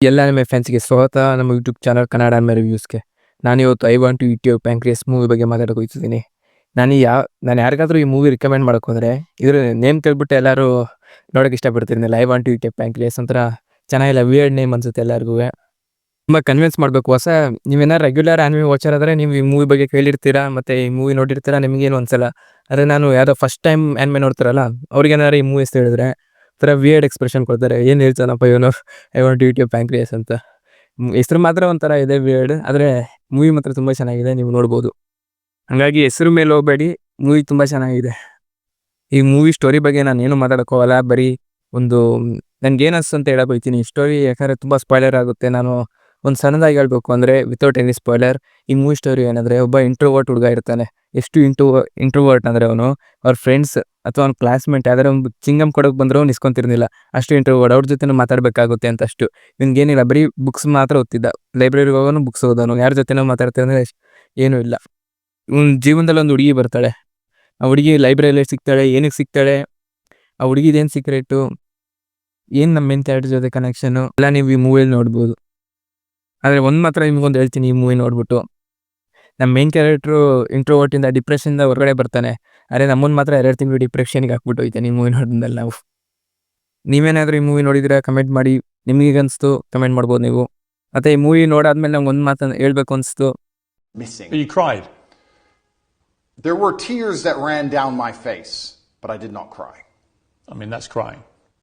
ಎಲ್ಲ ನಿಮ್ಮ ಫ್ಯಾನ್ಸಿಗೆ ಸ್ವಾಗತ. ನಮ್ಮ ಯೂಟ್ಯೂಬ್ ಚಾನಲ್ ಕನ್ನಡ ಅನ್ಮೆ ರಿವ್ಯೂಸ್ಗೆ. ನಾನು ಇವತ್ತು I want to YouTube pancreas movie ಬಗ್ಗೆ ಮಾತಾಡೋಕೆ ಹೋಗ್ತಿದ್ದೀನಿ. ನಾನು ಯಾವ ನಾನು ಯಾರಿಗಾದರೂ ಈ ಮೂವಿ ರಿಕಮೆಂಡ್ ಮಾಡೋಕೆ ಇದ್ರ ನೇಮ್ ಕೇಳ್ಬಿಟ್ಟು ಎಲ್ಲರೂ ನೋಡೋಕೆ ಇಷ್ಟಪಡ್ತಿರ್ನಿಲ್ಲ I want to YouTube pancreas ಒಂಥರ ಚೆನ್ನಾಗಿಲ್ಲ ವಿಯರ್ಡ್ ನೇಮ್ ಅನ್ಸುತ್ತೆ ಎಲ್ಲರಿಗೂ. ತುಂಬ ಕನ್ವಿನ್ಸ್ ಮಾಡಬೇಕು. ಹೊಸ ನೀವೇನಾರು ರೆಗ್ಯುಲರ್ ಆ್ಯನಿಮಿ ವಾಚರ್ ಆದರೆ ನೀವು ಈ ಮೂವಿ ಬಗ್ಗೆ ಕೇಳಿರ್ತೀರಾ? ಮತ್ತು ಈ ಮೂವಿ ನೋಡಿರ್ತೀರಾ? ನಿಮಗೇನು ಅನ್ಸಲ್ಲ ಆದರೆ ನಾನು ಯಾರೋ ಫಸ್ಟ್ ಟೈಮ್ ಆ್ಯನಿಮೆ ನೋಡ್ತಾರಲ್ಲ ಅವ್ರಿಗೇನಾರು ಈ ಮೂವೀಸ್ ಹೇಳಿದ್ರೆ ಒಂಥರ ವಿಯರ್ಡ್ ಎಕ್ಸ್ಪ್ರೆಷನ್ ಕೊಡ್ತಾರೆ. ಏನು ಹೇಳ್ತಾನಪ್ಪ ಇವನು? ಐ ವಾಂಟ್ ಯೂಟ್ಯೂಬ್ ಪ್ಯಾಂಕ್ರಿಯಸ್ ಅಂತ. ಹೆಸರು ಮಾತ್ರ ಒಂಥರ ಇದೆ ವಿಯರ್ಡ್ ಆದರೆ ಮೂವಿ ಮಾತ್ರ ತುಂಬ ಚೆನ್ನಾಗಿದೆ, ನೀವು ನೋಡ್ಬೋದು. ಹಾಗಾಗಿ ಹೆಸರು ಮೇಲೆ ಹೋಗಬೇಡಿ ಮೂವಿ ತುಂಬ ಚೆನ್ನಾಗಿದೆ. ಈ ಮೂವಿ ಸ್ಟೋರಿ ಬಗ್ಗೆ ನಾನು ಏನು ಮಾತಾಡೋಕೆ ಹೋಗಲ್ಲ, ಬರೀ ಒಂದು, ನನಗೆ ಅನ್ಸ್ತು ಅಂತ ಹೇಳಬೋಯ್ತೀನಿ ಈ ಸ್ಟೋರಿ ಯಾಕಂದರೆ ತುಂಬ ಸ್ಪಾಯ್ಲರ್ ಆಗುತ್ತೆ. ನಾನು ಒಂದು ಸಣ್ಣದಾಗಿ ಹೇಳಬೇಕು ಅಂದರೆ ವಿತೌಟ್ ಎನಿ ಸ್ಪಾಯ್ಲರ್ ಈ ಮೂವಿ ಸ್ಟೋರಿ ಏನಂದರೆ, ಒಬ್ಬ ಇಂಟ್ರೋವರ್ಟ್ ಹುಡುಗ ಇರ್ತಾನೆ. ಎಷ್ಟು ಇಂಟ್ರೋ ಇಂಟ್ರೋವರ್ಟ್ ಅಂದರೆ ಅವನು, ಅವ್ರ ಫ್ರೆಂಡ್ಸ್ ಅಥವಾ ಅವ್ನ ಕ್ಲಾಸ್ಮೇಟ್ ಯಾವ್ದಾರ ಒಂದು ಚಿಂಗಮ್ ಕೊಡೋಕೆ ಬಂದರೂ ಅವ್ನು ಇಸ್ಕೊಂತಿರ್ಲಿಲ್ಲ ಅಷ್ಟು ಇಂಟ್ರೋವರ್ಡ್ ಅವ್ರ ಜೊತೆ ಮಾತಾಡಬೇಕಾಗುತ್ತೆ ಅಂತ ಅಷ್ಟು ಏನಿಲ್ಲ ಬರೀ ಬುಕ್ಸ್ ಮಾತ್ರ ಓದ್ತಿದ್ದ. ಲೈಬ್ರರಿಗೆ ಹೋಗೋನು ಬುಕ್ಸ್ ಓದೋನು. ಯಾರ ಜೊತೆನೋ ಮಾತಾಡ್ತಿದ್ರೆ ಏನೂ ಇಲ್ಲ. ಇವ್ನ ಜೀವನದಲ್ಲಿ ಒಂದು ಹುಡುಗಿ ಬರ್ತಾಳೆ. ಆ ಹುಡುಗಿ ಲೈಬ್ರರಿಯಲ್ಲಿ ಸಿಗ್ತಾಳೆ, ಏನಕ್ಕೆ ಸಿಗ್ತಾಳೆ? ಆ ಹುಡುಗಿದೇನು ಸೀಕ್ರೆಟು ಏನು ನಮ್ಮ ಮೇನ್ ಕ್ಯಾರೆಕ್ಟರ್ ಜೊತೆ ಕನೆಕ್ಷನು ಎಲ್ಲ ನೀವು ಈ ಮೂವಿಯಲ್ಲಿ ನೋಡ್ಬೋದು. ಆದರೆ ಒಂದು ಮಾತ್ರ ನಿಮ್ಗೊಂದು ಹೇಳ್ತೀನಿ ಈ ಮೂವಿ ನೋಡ್ಬಿಟ್ಟು. ನಮ್ಮ ಮೇನ್ ಕ್ಯಾರೆಕ್ಟ್ರು ಇಂಟ್ರೋವರ್ಟಿಂದ ಡಿಪ್ರೆಷನಿಂದ ಹೊರಗಡೆ ಬರ್ತಾನೆ. ಅರೆ ನಮ್ಮನ್ನು ಮಾತ್ರ ಎರಡು ತಿಂಗಳು ಡಿಪ್ರೆಷನ್ಗೆ ಹಾಕ್ಬಿಟ್ಟು ಹೋಯ್ತಾನೆ ಈ ಮೂವಿ ನೋಡಿದ್ಮೇಲೆ ನಾವು ನೀವೇನಾದರೂ ಈ ಮೂವಿ ನೋಡಿದ್ರೆ ಕಮೆಂಟ್ ಮಾಡಿ ನಿಮಗೆ ಅನಿಸ್ತು ಕಮೆಂಟ್ ಮಾಡ್ಬೋದು ನೀವು ಮತ್ತೆ ಈ ಮೂವಿ ನೋಡಾದ್ಮೇಲೆ ನಂಗೆ ಒಂದು ಮಾತನ್ನು ಹೇಳ್ಬೇಕು ಅನಿಸ್ತು. There were tears that ran down my face, but I did not cry. I mean, that's crying.